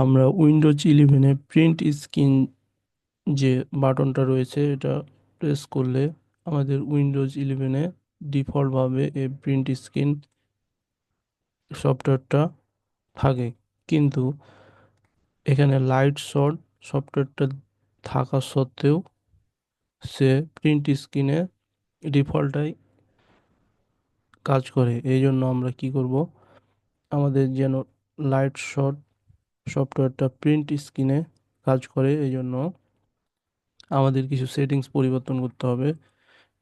আমরা উইন্ডোজ ইলেভেনে print screen যে বাটনটা রয়েছে, এটা প্রেস করলে আমাদের উইন্ডোজ ইলেভেনে ডিফল্টভাবে এই প্রিন্ট স্ক্রিন সফটওয়্যারটা থাকে। কিন্তু এখানে লাইট শট সফটওয়্যারটা থাকা সত্ত্বেও সে প্রিন্ট স্ক্রিনে ডিফল্টাই কাজ করে। এই জন্য আমরা কি করব? আমাদের যেন লাইট শট সফটওয়্যারটা প্রিন্ট স্ক্রিনে কাজ করে এই জন্য আমাদের কিছু সেটিংস পরিবর্তন করতে হবে।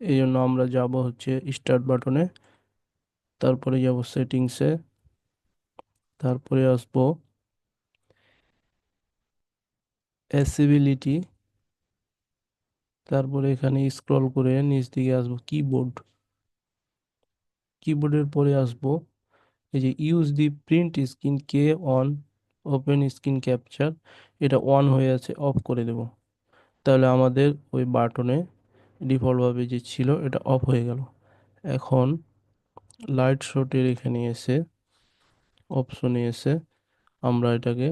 এই জন্য আমরা যাব হচ্ছে স্টার্ট বাটনে তারপরে যাব সেটিংসে তারপরে আসব অ্যাসিবিলিটি তারপরে এখানে স্ক্রল করে নিচ দিকে আসব কিবোর্ড কিবোর্ডের পরে আসব, এই যে ইউজ দি প্রিন্ট স্ক্রিন কে অন ওপেন স্ক্রিন ক্যাপচার এটা অন হয়ে আছে অফ করে দেব। তাহলে আমাদের ওই বাটনে ডিফল্টভাবে যে ছিল, এটা অফ হয়ে গেল। এখন লাইট শটের এখানে এসে অপশনে এসে আমরা এটাকে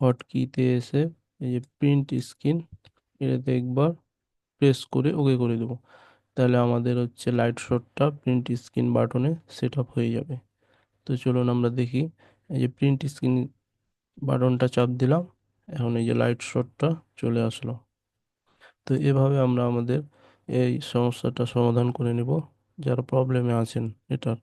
হটকিতে এসে এই যে প্রিন্ট স্ক্রিন এটাতে একবার প্রেস করে ওকে করে দেবো। তাহলে আমাদের হচ্ছে লাইট শটটা প্রিন্ট স্ক্রিন বাটনে সেট হয়ে যাবে। তো চলুন আমরা দেখি, এই যে প্রিন্ট স্ক্রিন বাটনটা চাপ দিলাম। এখন এই যে লাইট শটটা চলে আসলো। তো এভাবে আমরা আমাদের এই সমস্যাটা সমাধান করে নেব। যারা প্রবলেমে আছেন এটার